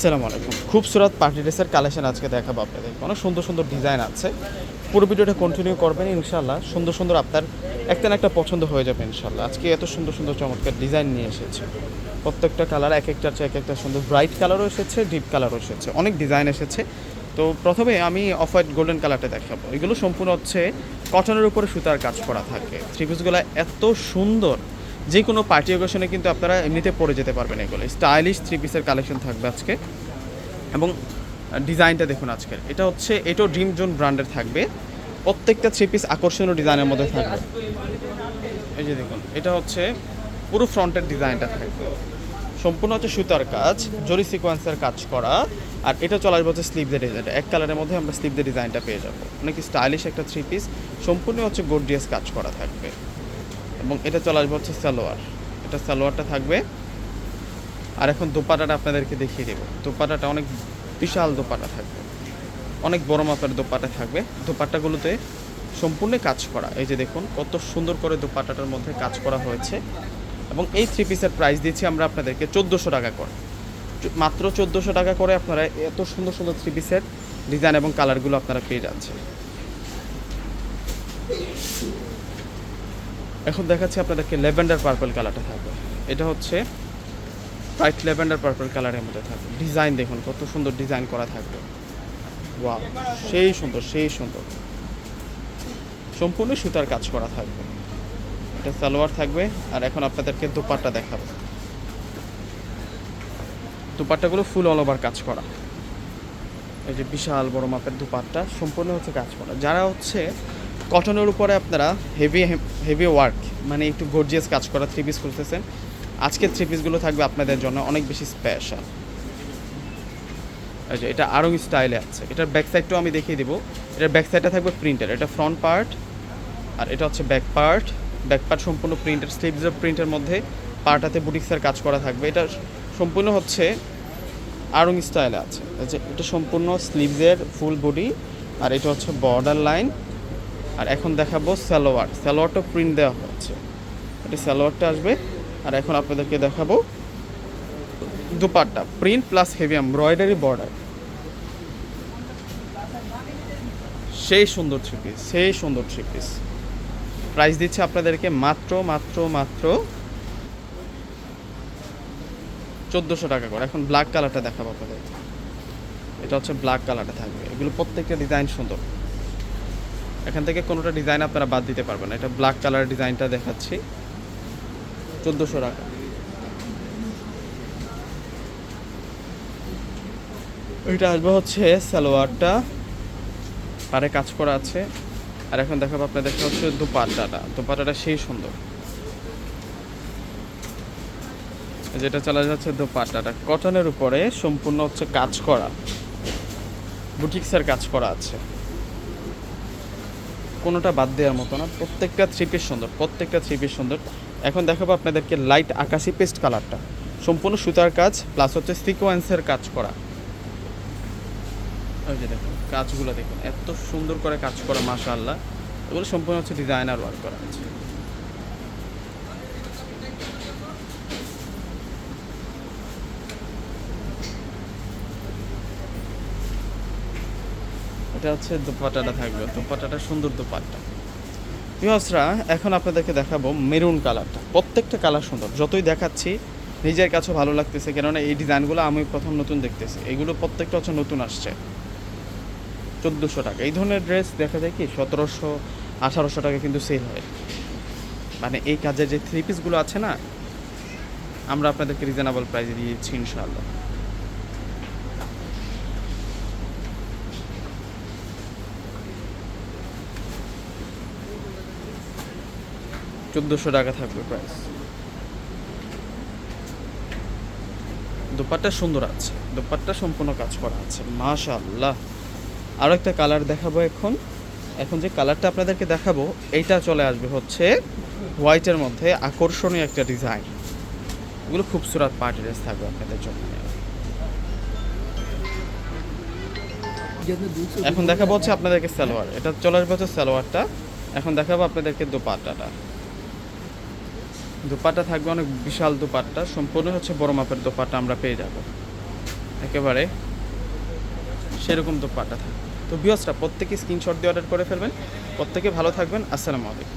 আসসালামু আলাইকুম। খুবসুরত পার্টি ড্রেসের কালেকশন আজকে দেখাবো আপনাদের। অনেক সুন্দর সুন্দর ডিজাইন আছে। পুরো ভিডিওটা কন্টিনিউ করবেন ইনশাল্লাহ সুন্দর সুন্দর আপনার একটা না একটা পছন্দ হয়ে যাবে ইনশাল্লাহ আজকে এত সুন্দর সুন্দর চমৎকার ডিজাইন নিয়ে এসেছে। প্রত্যেকটা কালার এক একটার চেয়ে এক একটা সুন্দর ব্রাইট কালারও এসেছে ডিপ কালারও এসেছে। অনেক ডিজাইন এসেছে। তো প্রথমে আমি অফ হোয়াইট গোল্ডেন কালারটা দেখাবো। এগুলো সম্পূর্ণ হচ্ছে কটনের উপরে সুতার কাজ করা থাকে। থ্রি পিসগুলো এত সুন্দর। যে কোনো পার্টি অকেশনে কিন্তু আপনারা এমনিতে পরে যেতে পারবেন এগুলো। স্টাইলিশ থ্রি পিসের কালেকশন থাকবে আজকে। এবং ডিজাইনটা দেখুন আজকের। এটা হচ্ছে এটাও ড্রিম জোন ব্র্যান্ডের থাকবে। প্রত্যেকটা থ্রি পিস আকর্ষণীয় ডিজাইনের মধ্যে থাকবে। এই যে দেখুন, এটা হচ্ছে পুরো ফ্রন্টের ডিজাইনটা থাকবে। সম্পূর্ণ হচ্ছে সুতার কাজ জরি সিকোয়েন্সের কাজ করা। আর এটা চলে আসবে হচ্ছে স্লিভদের ডিজাইনটা এক কালারের মধ্যে আমরা স্লিভদের ডিজাইনটা পেয়ে যাব। অনেক স্টাইলিশ একটা থ্রি পিস সম্পূর্ণ হচ্ছে গোর্ডিয়াস কাজ করা থাকবে। এবং এটা চলে আসবে হচ্ছে সালোয়ার। এটা সালোয়ারটা থাকবে। আর এখন দোপাটাটা আপনাদেরকে দেখিয়ে দেবো। দোপাটাটা অনেক বিশাল দোপাটা থাকবে। অনেক বড় মাপের দোপাটা থাকবে। দোপাটাগুলোতে সম্পূর্ণ কাজ করা। এই যে দেখুন, কত সুন্দর করে দোপাটাটার মধ্যে কাজ করা হয়েছে। এবং এই থ্রি পিসের প্রাইস দিচ্ছি আমরা আপনাদেরকে চোদ্দোশো টাকা করে। মাত্র চোদ্দোশো টাকা করে আপনারা এত সুন্দর সুন্দর থ্রি পিসের ডিজাইন এবং কালারগুলো আপনারা পেয়ে যাচ্ছেন। এখন দেখাচ্ছি আপনাদেরকে লেভেন্ডার পার্পল কালারটা থাকবে। এটা হচ্ছে ব্রাইট ল্যাভেন্ডার পার্পল কালারের মধ্যে থাকবে। ডিজাইন দেখুন, কত সুন্দর ডিজাইন করা থাকবে। ওয়াও, সেই সুন্দর সেই সুন্দর। সম্পূর্ণ সুতার কাজ করা থাকবে। এটা সালোয়ার থাকবে, আর এখন আপনাদেরকে দুপাট্টা দেখাবো। দুপাট্টাগুলো ফুল অল ওভার কাজ করা। এই যে বিশাল বড় মাপের দুপাট্টা, সম্পূর্ণ হচ্ছে কাজ করা। যারা হচ্ছে কটনের উপরে আপনারা হেভি হেভি ওয়ার্ক মানে একটু গর্জিয়াস কাজ করা থ্রি পিস খুলতেছেন। আজকের থ্রি পিসগুলো থাকবে আপনাদের জন্য অনেক বেশি স্পেশাল আচ্ছা এটা আরং স্টাইলে আছে। এটার ব্যাক সাইডটাও আমি দেখিয়ে দিব। এটার ব্যাক সাইডটা থাকবে প্রিন্টের এটা ফ্রন্ট পার্ট আর এটা হচ্ছে ব্যাক পার্ট ব্যাক পার্ট সম্পূর্ণ প্রিন্টের স্লিভসের প্রিন্টের মধ্যে পার্টাতে বুটিক্সের কাজ করা থাকবে। এটা সম্পূর্ণ হচ্ছে আরং স্টাইলে আছে। এটা সম্পূর্ণ স্লিভসের ফুল বডি আর এটা হচ্ছে বর্ডার লাইন আর এখন দেখাবো সালোয়ার। সালোয়ারটা প্রিন্ট দেওয়া হচ্ছে। এটা সালোয়ারটা আসবে। আর এখন আপনাদেরকে দেখাবো dupatta. Print plus heavy embroidery border সেই সুন্দর থ্রি পিস সেই সুন্দর থ্রি পিস প্রাইস দিচ্ছে আপনাদেরকে মাত্র মাত্র মাত্র চোদ্দোশো টাকা করে। এখন ব্ল্যাক কালারটা দেখাবো আপনাদের এটা হচ্ছে ব্ল্যাক কালারটা থাকবে। এগুলো প্রত্যেকটা ডিজাইন সুন্দর। এখান থেকে কোনোটা ডিজাইন আপনারা বাদ দিতে পারবেন। এটা ব্ল্যাক কালার ডিজাইনটা দেখাচ্ছি। চোদ্দোশো টাকা। এটা আসবে হচ্ছে সালোয়ারটা। পারে কাজ করা আছে। আর এখন দেখাবো আপনার আপনাদেরকে হচ্ছে দুপাট্টাটা। দুপাট্টাটা সেই সুন্দর। যেটা চলে যাচ্ছে দুপাট্টাটা। কটনের উপরে সম্পূর্ণ হচ্ছে কাজ করা। বুটিক্সের কাজ করা আছে। কোনোটা বাদ দেওয়ার মতো না। প্রত্যেকটা থ্রি পিস সুন্দর, প্রত্যেকটা থ্রি পিস সুন্দর। এখন দেখাবো আপনাদেরকে লাইট আকাশি পেস্ট কালারটা সম্পূর্ণ সুতার কাজ প্লাস হচ্ছে সিকোয়েন্সের কাজ করা। ওই যে দেখুন, কাজগুলো দেখুন, এত সুন্দর করে কাজ করা মাশা আল্লাহ এগুলো সম্পূর্ণ হচ্ছে ডিজাইনার ওয়ার্ক করা আছে। এটা হচ্ছে দুপাট্টাটা থাকবে দুপাট্টাটা সুন্দর দুপাট্টা। বিহসরা এখন আপনাদেরকে দেখাবো মেরুন কালারটা। প্রত্যেকটা কালার সুন্দর। যতই দেখাচ্ছি, নিজের কাছেও ভালো লাগতেছে, কেননা এই ডিজাইনগুলো আমি প্রথম নতুন দেখতেছি। এগুলো প্রত্যেকটা হচ্ছে নতুন আসছে। চোদ্দোশো টাকা। এই ধরনের ড্রেস দেখা যায় কি, সতেরোশো, আঠারোশো টাকা কিন্তু সেল হয়। মানে এই কাজের যে থ্রি পিসগুলো আছে না, আমরা আপনাদেরকে রিজনেবল প্রাইসে দিয়েছি, ইনশাআল্লাহ। চোদ্দোশো টাকা থাকবে প্রাইস দোপাট্টা সুন্দর আছে, দোপাট্টা সম্পূর্ণ কাজ করা আছে, মাশাআল্লাহ। আরও একটা কালার দেখাবো এখন। এখন যে কালারটা আপনাদেরকে দেখাবো, এইটা চলে আসবে হচ্ছে হোয়াইটের মধ্যে আকর্ষণীয় একটা ডিজাইন এগুলো খুবসুরাত পার্টি ড্রেস থাকবে আপনাদের জন্য। এখন দেখাবো হচ্ছে আপনাদেরকে সালোয়ার। এটা চলে আসবে হচ্ছে সালোয়ারটা। এখন দেখাবো আপনাদেরকে দোপাট্টাটা। দুপাট্টা থাকবে অনেক বিশাল দুপাট্টা। সম্পূর্ণ হচ্ছে বড় মাপের দুপাটা আমরা পেয়ে যাব। একেবারে সেরকম দুপাটা থাকবে। থাকে তো বিয়সটা প্রত্যেকে স্ক্রিনশট দিয়ে অর্ডার করে ফেলবেন। প্রত্যেকে ভালো থাকবেন। আসসালামু আলাইকুম।